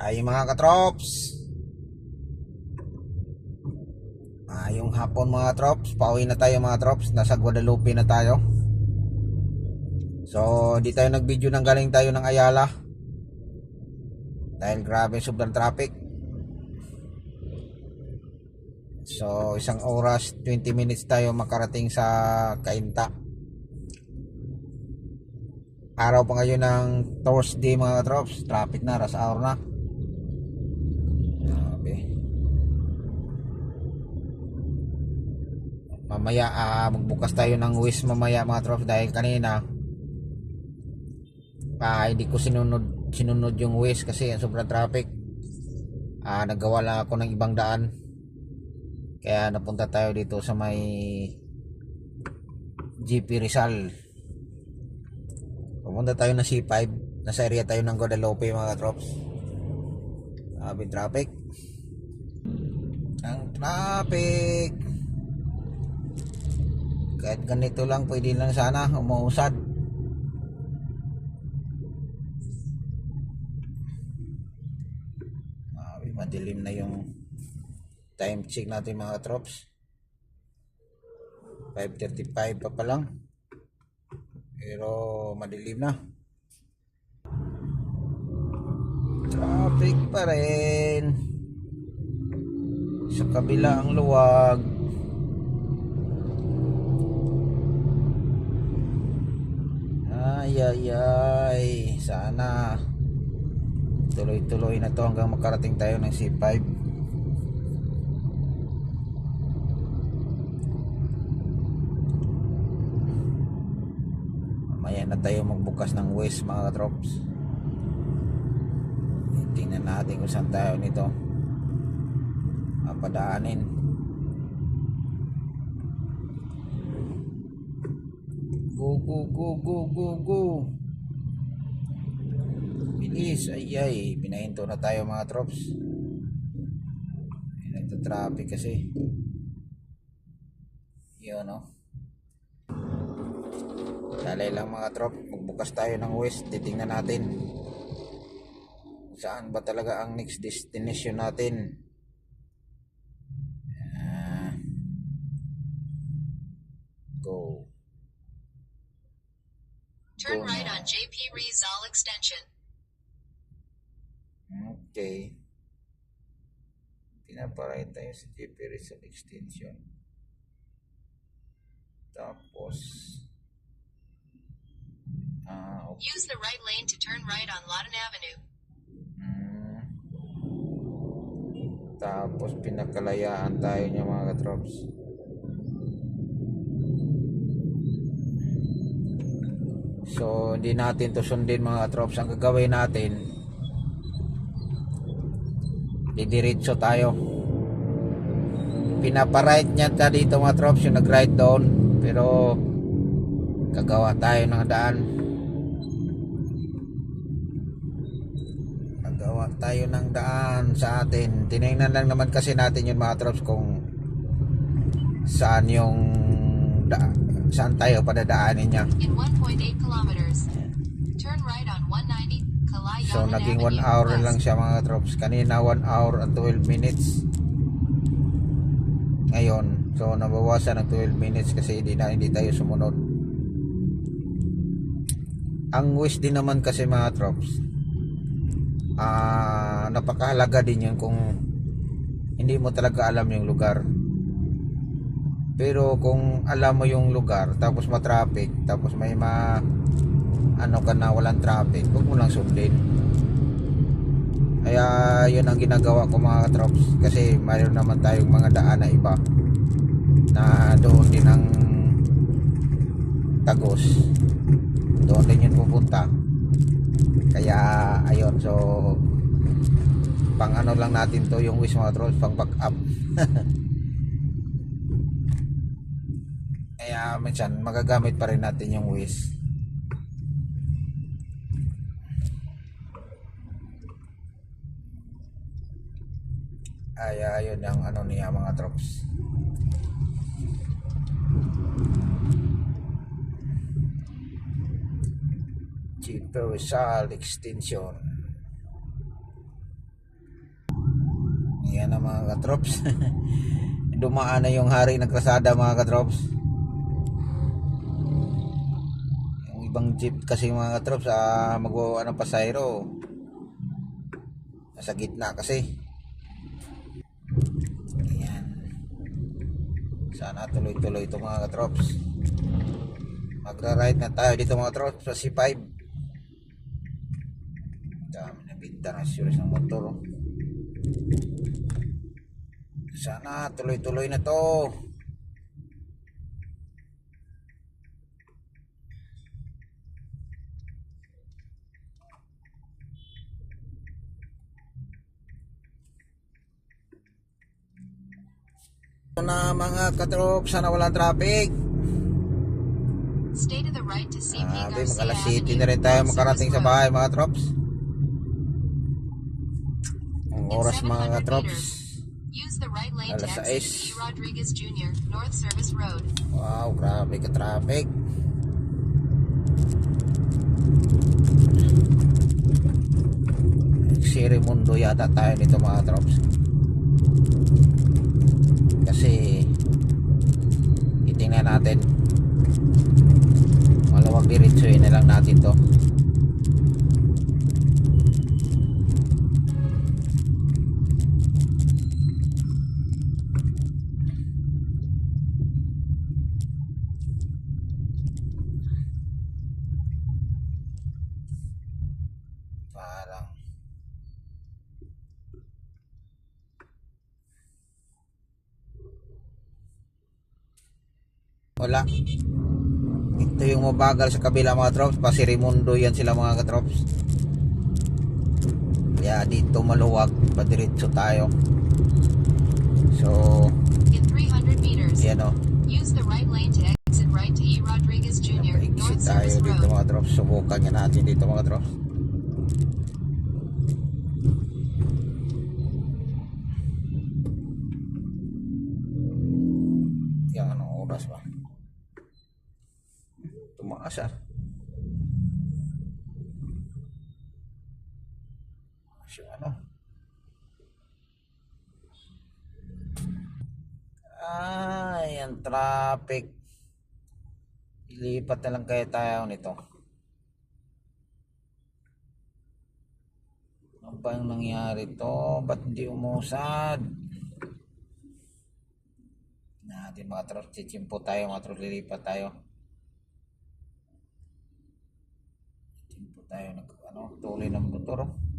Ay mga katrops. Yung hapon mga trops, pauwi na tayo mga trops, nasa Guadalupe na tayo. So, di tayo nag-video nang galing tayo ng Ayala. Dahil grabe sobrang traffic. So, isang oras, 20 minutes tayo makarating sa Kainta. Araw pa ngayon ng Thursday mga katrops, traffic na, rush hour na. Grabe. Mamaya ah, magbukas tayo ng wish mamaya mga trops dahil kanina ah, hindi ko sinunod sinunod yung wish kasi sobrang traffic. Ah, nagawa lang ako ng ibang daan. Kaya napunta tayo dito sa may GP Rizal. Pumunta tayo ng C5. Nasa area tayo ng Guadalupe mga trops. Sabi traffic. Ang traffic. Kahit ganito lang, pwede lang sana umuusad. Sabi, madilim na yung time check natin mga trops. 5.35 pa pa lang. Pero madilim na. Traffic pa rin. Sa kabila ang luwag. Ay, ay, ay. Sana tuloy-tuloy na to hanggang makarating tayo ng C5. Mamaya na tayo magbukas ng waste mga katrops. Natin kung saan tayo nito. Mapadaanin. Go, go, go, go, go, go. Bilis. Ay, ay. Pinahinto na tayo mga trops. Ay, Nagta-traffic kasi. Yun, no? Dalay lang mga trop. Magbukas tayo ng west. Titingnan natin. Saan ba talaga ang next destination natin? Ah. go. Turn Go right na. on JP Rizal Extension. Okay. Pinaparay tayo sa JP Rizal Extension. Tapos, ah, okay. Use the right lane to turn right on Lawton Avenue. Tapos, pinakalayaan tayo niya mga katrops. So, hindi natin to sundin mga katrops. Ang gagawin natin, didiretso tayo. Pinaparight niya ta dito mga trops yung nag-ride doon. Pero, gagawa tayo ng daan. Nagawa tayo ng daan sa atin. Tinignan lang naman kasi natin yung mga trops kung saan yung da saan tayo padadaanin niya. In 1.8 kilometers, turn right on 190 Kalayanan So naging 1 Avenue hour West. lang siya mga trops. Kanina 1 hour at 12 minutes. Ngayon, so nabawasan ng 12 minutes kasi hindi na hindi tayo sumunod. Ang wish din naman kasi mga trops. Ah, napakahalaga din 'yun kung hindi mo talaga alam yung lugar. Pero kung alam mo yung lugar tapos ma-traffic, tapos may ma ano ka na walang traffic, huwag mo lang sundin. Kaya yun ang ginagawa ko mga trops kasi mayroon naman tayong mga daan na iba na doon din ang tagos. Doon din yun pupunta. Kaya ayun so pang ano lang natin to yung wish mga trops pang back up. Kaya minsan magagamit pa rin natin yung wish. ay ayun ang ano niya mga troops Chief Rizal Extension Yan ang mga katrops. Dumaan na yung hari ng krasada mga katrops. Yung ibang jeep kasi mga katrops ah, mag ano pasayro. Nasa gitna kasi. Ayan. Sana tuloy-tuloy ito mga katrops. Magra-ride na tayo dito mga katrops sa C5. Binta na series ng motor. oh. Sana tuloy-tuloy na to. Na mga katrop, sana walang traffic. Stay to the right to CP Sabi, Garcia mag alas 7 Avenue, na rin tayo makarating sa bahay mga trops. Ang oras 700 mga katrops. Alas exit 6. E. Rodriguez Jr., North Service Road. Wow, grabe ka traffic. Siri Mundo yata tayo nito mga trops. Kasi itingnan natin. Malawag diretsuhin na lang natin to. Wala. Ito yung mabagal sa kabila mga trops. Pasirimundo yan sila mga katrops. Kaya dito maluwag. Padiretso tayo. So, In 300 meters, yan o. use the right lane to exit right to E. Rodriguez Jr., North Service dito mga trops. Subukan nga natin dito mga trops. Ah. Siya ano? Ay, ang traffic. Ilipat na lang kaya tayo nito. Ano ba yung nangyari to? Ba't hindi umusad? Natin mga tros, chichimpo tayo mga tros, lilipat tayo. Chichimpo tayo, nag, ano, tuloy ng motor. oh.